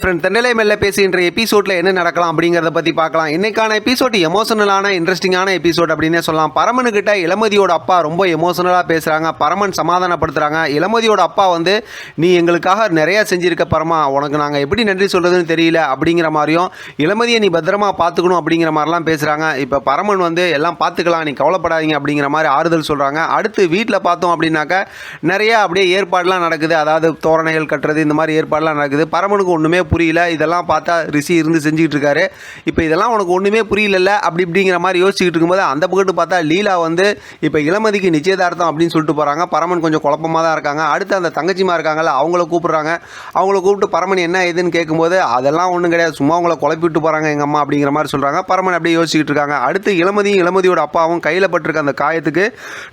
Friend Thandalai மெல்ல பேசுகின்ற எபிசோடில் என்ன நடக்கலாம் அப்படிங்கிறத பற்றி பார்க்கலாம். இன்னைக்கான எபிசோட் எமோஷனலான இன்ட்ரெஸ்டிங்கான எபிசோட் அப்படின்னே சொல்லலாம். பரமனுக்கிட்ட இளமதியோட அப்பா ரொம்ப எமோஷனலாக பேசுகிறாங்க பரமன் சமாதானப்படுத்துகிறாங்க இளமதியோட அப்பா வந்து நீ எங்களுக்காக நிறைய செஞ்சிருக்க பரமா உனக்கு நாங்கள் எப்படி நன்றி சொல்கிறதுன்னு தெரியல அப்படிங்கிற மாதிரியும் இளமதியை நீ பத்திரமா பார்த்துக்கணும் அப்படிங்கிற மாதிரிலாம் பேசுகிறாங்க இப்போ பரமன் வந்து எல்லாம் பார்த்துக்கலாம் நீ கவலைப்படாதீங்க அப்படிங்கிற மாதிரி ஆறுதல் சொல்கிறாங்க அடுத்து வீட்டில் பார்த்தோம் அப்படின்னாக்க நிறைய அப்படியே ஏற்பாடுலாம் நடக்குது. அதாவது தோரணைகள் கட்டுறது இந்த மாதிரி ஏற்பாடுலாம் நடக்குது. பரமனுக்கு ஒன்றுமே புரியல. இதெல்லாம் பார்த்தா ரிஷி இருந்து செஞ்சுக்கிட்டு இருக்காரு. இப்போ இதெல்லாம் உனக்கு ஒன்றுமே புரியல அப்படி இப்படிங்கிற மாதிரி யோசிச்சுக்கிட்டு இருக்கும்போது அந்த பக்கத்து பார்த்தா லீலா வந்து இப்போ இளமதிக்கு நிச்சயதார்த்தம் அப்படின்னு சொல்லிட்டு போகிறாங்க பரமன் கொஞ்சம் குழப்பமாக தான் இருக்காங்க. அடுத்து அந்த தங்கச்சிமா இருக்காங்கல்ல அவங்கள கூப்பிட்றாங்க. அவங்கள கூப்பிட்டு பரமன் என்ன ஏதுன்னு கேட்கும்போது அதெல்லாம் ஒன்றும் கிடையாது. சும்மா அவங்கள குழப்பிட்டு போகிறாங்க எங்கள் அம்மா அப்படிங்கிற மாதிரி சொல்கிறாங்க பரமன் அப்படியே யோசிச்சுட்டு இருக்காங்க. அடுத்து இளமதியும் இளமதியோட அப்பாவும் கையில் பட்டிருக்க அந்த காயத்துக்கு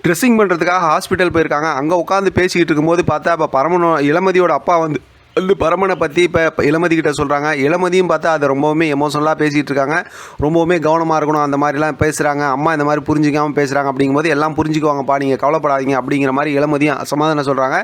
ட்ரெஸ்ஸிங் பண்ணுறதுக்காக ஹாஸ்பிட்டல் போயிருக்காங்க. அங்கே உட்காந்து பேசிக்கிட்டு இருக்கும்போது பார்த்தா இப்போ பரமனோ இளமதியோட அப்பா வந்து வந்து பரமனை பற்றி இப்போ இளமதி கிட்ட சொல்கிறாங்க இளமதியும் பார்த்தா அதை ரொம்பவுமே எமோஷனலாக பேசிகிட்டு இருக்காங்க. ரொம்பவுமே கவனமாக இருக்கணும். அந்த மாதிரிலாம் பேசுகிறாங்க அம்மா இந்த மாதிரி புரிஞ்சிக்காமல் பேசுகிறாங்க அப்படிங்கும்போது எல்லாம் புரிஞ்சுக்குவாங்கப்பா நீங்கள் கவலைப்படாதீங்க அப்படிங்கிற மாதிரி இளமதியும் சமாதானம் சொல்கிறாங்க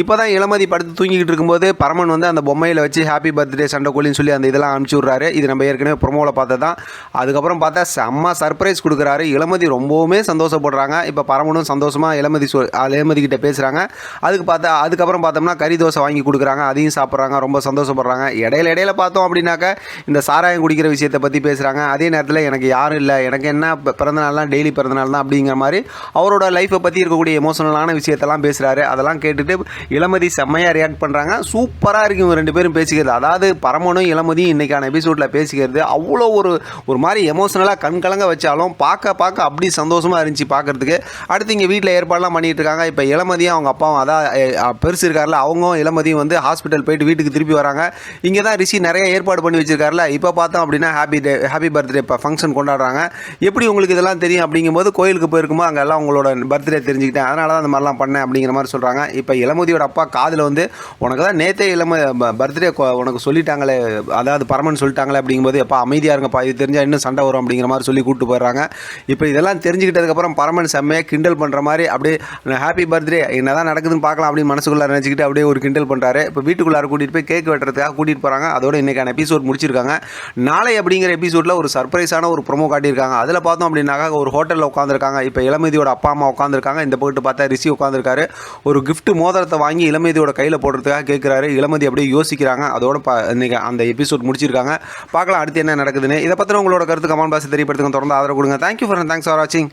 இப்போ தான் இளமதி படுத்து தூங்கிக்கிட்டு இருக்கும்போது பரமன் வந்து அந்த பொம்மையில் வச்சு ஹாப்பி பர்த்டே சண்டைக்கோழின்னு சொல்லி அந்த இதெல்லாம் அனுப்பிச்சி விட்றாரு இது நம்ம ஏற்கனவே ப்ரொமோவில் பார்த்தது தான் அதுக்கப்புறம் பார்த்தா செம்ம சர்ப்ரைஸ் கொடுக்குறாரு. இளமதி ரொம்பவுமே சந்தோஷப்படுறாங்க. இப்போ பரமனும் சந்தோஷமாக இளமதி சொல் இளமதி கிட்டே பேசுகிறாங்க அதுக்கு பார்த்தா அதுக்கப்புறம் பார்த்தோம்னா கறி தோசை வாங்கி கொடுக்குறாங்க. அதையும் சாப்பிட்றாங்க ரொம்ப சந்தோஷப்படுறாங்க. இடையில இடையில பார்த்தோம் அப்படின்னாக்கா இந்த சாராயம் குடிக்கிற விஷயத்தை பற்றி பேசுகிறாங்க அதே நேரத்தில் எனக்கு யாரும் இல்லை. எனக்கு என்ன பிறந்தநாள்லாம் டெய்லி பிறந்தநாள் தான் அப்படிங்கிற மாதிரி அவரோட லைஃப்பை பற்றி இருக்கக்கூடிய எமோஷனலான விஷயத்தெல்லாம் பேசுகிறாரு அதெல்லாம் கேட்டுட்டு இளமதி செம்மையாக ரியாக்ட் பண்ணுறாங்க சூப்பராக இருக்கு இவங்க ரெண்டு பேரும் பேசிக்கிறது. அதாவது பரமனும் இளமதியும் இன்றைக்கான எபிசோடில் பேசிக்கிறது அவ்வளோ ஒரு ஒரு மாதிரி எமோஷனலாக கண் கலங்க வச்சாலும் பார்க்க பார்க்க அப்படி சந்தோஷமாக இருந்துச்சு பார்க்கறதுக்கு. அடுத்து இங்கே வீட்டில் ஏற்பாடெலாம் பண்ணிகிட்டு இருக்காங்க. இப்போ இளமதியும் அவங்க அப்பாவும் அதான் பெருசு இருக்கார்ல அவங்க இளமதியும் வந்து ஹாஸ்பிட்டல் போயிட்டு வீட்டுக்கு திருப்பி வராங்க. இங்கே தான் ரிஷி நிறைய ஏற்பாடு பண்ணி வச்சிருக்காருல. இப்போ பார்த்தோம் அப்படின்னா ஹாப்பி டே ஹாப்பி பர்த்டே இப்போ ஃபங்க்ஷன் கொண்டாடுறாங்க. எப்படி உங்களுக்கு இதெல்லாம் தெரியும் அப்படிங்கும்போது கோயிலுக்கு போயிருக்கும்போது அங்கே எல்லாம் உங்களோட பர்த்டே தெரிஞ்சுக்கிட்டேன். அதனால தான் அந்த மாதிரிலாம் பண்ணேன் அப்படிங்கிற மாதிரி சொல்கிறாங்க இப்போ இளமதியோட அப்பா காதில் வந்து உனக்கு தான் நேத்தே இளம பர்த்டே உனக்கு சொல்லிட்டாங்களே அதாவது பரமன் சொல்லிட்டாங்களே அப்படிங்கும்போது எப்பா அமைதியாக இருங்கப்பா இது தெரிஞ்சால் இன்னும் சண்டை வரும் அப்படிங்கிற மாதிரி சொல்லி கூப்பிட்டு போயிடுறாங்க. இப்போ இதெல்லாம் தெரிஞ்சுக்கிட்டதுக்கப்புறம் பரமன் செம்மையாக கிண்டல் பண்ணுற மாதிரி அப்படியே ஹாப்பி பர்த்டே என்ன தான் நடக்குதுன்னு பார்க்கலாம் அப்படின்னு மனசுக்குள்ளே நினச்சிக்கிட்டு அப்படியே ஒரு கிண்டல் பண்ணுறாரு இப்போ எல்லாரும் கூட்டிகிட்டு போய் கேக் வெட்டுறதுக்காக கூட்டிகிட்டு போகிறாங்க அதோட இன்றைக்கான எபிசோட் முடிச்சிருக்காங்க. நாளை அப்படிங்கிற எபிசோடில் ஒரு சர்ப்ரைஸான ஒரு ப்ரோமோ காட்டியிருக்காங்க. அதில் பார்த்தோம் அப்படின்னாக்கா ஒரு ஹோட்டலில் உட்காந்துருக்காங்க இப்போ இளமதியோட அப்பா அம்மா உட்காந்துருக்காங்க இந்த போட்டு பார்த்தா ரிஷி உட்காந்துருக்காரு ஒரு கிஃப்ட் மோதிரத்தை வாங்கி இளமதியோட கையில் போடுறதுக்காக கேட்குறாரு இளமதி அப்படியே யோசிக்கிறாங்க. அதோட பா இன்னைக்கு அந்த எபிசோட் முடிச்சிருக்காங்க. பார்க்கலாம் அடுத்து என்ன நடக்குதுன்னு. இதை பற்றி உங்களோட கருத்து கமெண்ட் பாக்ஸ் தெரியப்படுத்துங்க. தொடர்ந்து ஆதரவு கொடுங்க. தேங்க்யூ ஃபார் தேங்க்ஸ் ஃபார் வாட்சிங்